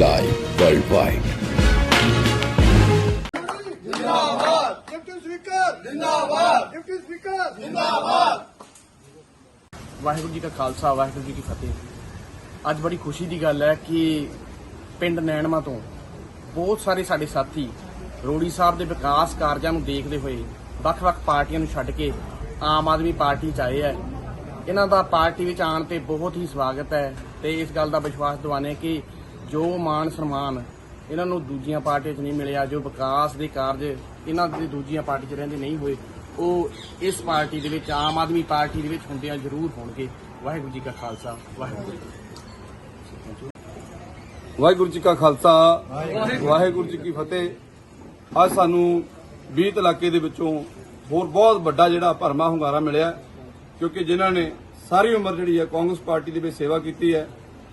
live worldwide. Waheguru ji ਕਾ ਖਾਲਸਾ ਵਾਹਿਗੁਰੂ ਜੀ ਕੀ ਫਤਿਹ। ਅੱਜ ਬੜੀ ਖੁਸ਼ੀ ਦੀ ਗੱਲ ਹੈ ਕਿ ਪਿੰਡ ਨੈਣਮਾ ਤੋਂ ਬਹੁਤ ਸਾਰੇ ਸਾਡੇ ਸਾਥੀ ਰੋੜੀ ਸਾਹਿਬ ਦੇ ਵਿਕਾਸ ਕਾਰਜਾਂ ਨੂੰ ਦੇਖਦੇ ਹੋਏ ਵੱਖ-ਵੱਖ ਪਾਰਟੀਆਂ ਨੂੰ ਛੱਡ ਕੇ ਆਮ ਆਦਮੀ ਪਾਰਟੀ ਚ ਆਏ ਹੈ। ਇਹਨਾਂ ਦਾ ਪਾਰਟੀ ਵਿੱਚ ਆਉਣ ਤੇ ਬਹੁਤ ਹੀ ਸਵਾਗਤ ਹੈ ਤੇ ਇਸ ਗੱਲ ਦਾ ਵਿਸ਼ਵਾਸ ਦਿਵਾਉਂਦੇ ਕਿ ਜੋ ਮਾਣ ਸਨਮਾਨ ਇਹਨਾਂ ਨੂੰ ਦੂਜੀਆਂ ਪਾਰਟੀਆਂ 'ਚ ਨਹੀਂ ਮਿਲਿਆ, ਜੋ ਵਿਕਾਸ ਦੇ ਕਾਰਜ ਇਹਨਾਂ ਦੇ ਦੂਜੀਆਂ ਪਾਰਟੀ 'ਚ ਰਹਿੰਦੇ ਨਹੀਂ ਹੋਏ, ਉਹ ਇਸ ਪਾਰਟੀ ਦੇ ਵਿੱਚ, ਆਮ ਆਦਮੀ ਪਾਰਟੀ ਦੇ ਵਿੱਚ ਹੁੰਦਿਆਂ ਜ਼ਰੂਰ ਹੋਣਗੇ। ਵਾਹਿਗੁਰੂ ਜੀ ਕਾ ਖਾਲਸਾ, ਵਾਹਿਗੁਰੂ ਜੀ ਵਾਹਿਗੁਰੂ ਜੀ ਕਾ ਖਾਲਸਾ, ਵਾਹਿਗੁਰੂ ਜੀ ਕੀ ਫਤਿਹ। ਅੱਜ ਸਾਨੂੰ 20 ਇਲਾਕੇ ਦੇ ਵਿੱਚੋਂ ਹੋਰ ਬਹੁਤ ਵੱਡਾ ਜਿਹੜਾ ਭਰਮਾ ਹੁੰਗਾਰਾ ਮਿਲਿਆ, ਕਿਉਂਕਿ ਜਿਨ੍ਹਾਂ ਨੇ ਸਾਰੀ ਉਮਰ ਜਿਹੜੀ ਹੈ ਕਾਂਗਰਸ ਪਾਰਟੀ ਦੇ ਵਿੱਚ ਸੇਵਾ ਕੀਤੀ ਹੈ।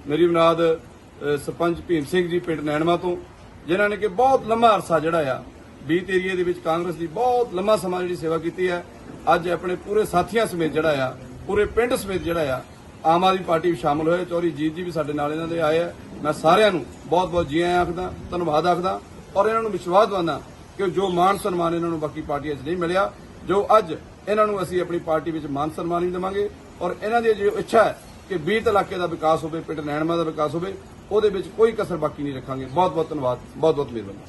ਮੇਰੀ ਬਨਾਦ ਸਰਪੰਚ ਭੀਮ ਸਿੰਘ ਜੀ ਪਿੰਡ ਨੈਣਮਾ ਤੋਂ, ਜਿਨ੍ਹਾਂ ਨੇ ਕਿ ਬਹੁਤ ਲੰਮਾ ਅਰਸਾ ਜਿਹੜਾ ਆ, ਬੀਤ ਏਰੀਏ ਦੇ ਵਿੱਚ ਕਾਂਗਰਸ ਦੀ ਬਹੁਤ ਲੰਮਾ ਸਮਾਂ ਜਿਹੜੀ ਸੇਵਾ ਕੀਤੀ ਹੈ। ਅੱਜ ਆਪਣੇ ਪੂਰੇ ਸਾਥੀਆਂ ਸਮੇਤ ਜਿਹੜਾ ਆ, ਪੂਰੇ ਪਿੰਡ ਸਮੇਤ ਜਿਹੜਾ ਆ, ਆਮ ਆਦਮੀ ਪਾਰਟੀ ਵਿੱਚ ਸ਼ਾਮਲ ਹੋਏ ਚੌਰੀ ਜੀਤ ਜੀ ਵੀ ਸਾਡੇ ਨਾਲ ਇਹਨਾਂ ਦੇ ਆਏ ਆ। ਮੈਂ ਸਾਰਿਆਂ ਨੂੰ ਬਹੁਤ ਬਹੁਤ ਜੀ ਆਇਆਂ ਆਖਦਾ, ਧੰਨਵਾਦ ਆਖਦਾ। ਔਰ ਇਹਨਾਂ ਨੂੰ ਵਿਸ਼ਵਾਸ ਦਵਾਉਂਦਾ ਕਿ ਜੋ ਮਾਣ ਸਨਮਾਨ ਇਹਨਾਂ ਨੂੰ ਬਾਕੀ ਪਾਰਟੀਆਂ 'ਚ ਨਹੀਂ ਮਿਲਿਆ, ਜੋ ਅੱਜ ਇਹਨਾਂ ਨੂੰ ਅਸੀਂ ਆਪਣੀ ਪਾਰਟੀ ਵਿੱਚ ਮਾਨ ਸਨਮਾਨ ਵੀ ਦੇਵਾਂਗੇ। ਔਰ ਇਹਨਾਂ ਦੀ ਜੋ ਇੱਛਾ ਹੈ ਕਿ 20 ਇਲਾਕੇ ਦਾ ਵਿਕਾਸ ਹੋਵੇ, ਪਿੰਡ ਨੈਣਮਾ ਦਾ ਵਿਕਾਸ ਹੋਵੇ, ਉਹਦੇ ਵਿੱਚ ਕੋਈ ਕਸਰ ਬਾਕੀ ਨਹੀਂ ਰੱਖਾਂਗੇ। ਬਹੁਤ ਬਹੁਤ ਧੰਨਵਾਦ ਬਹੁਤ ਬਹੁਤ ਮਿਹਰਬਾਨੀ।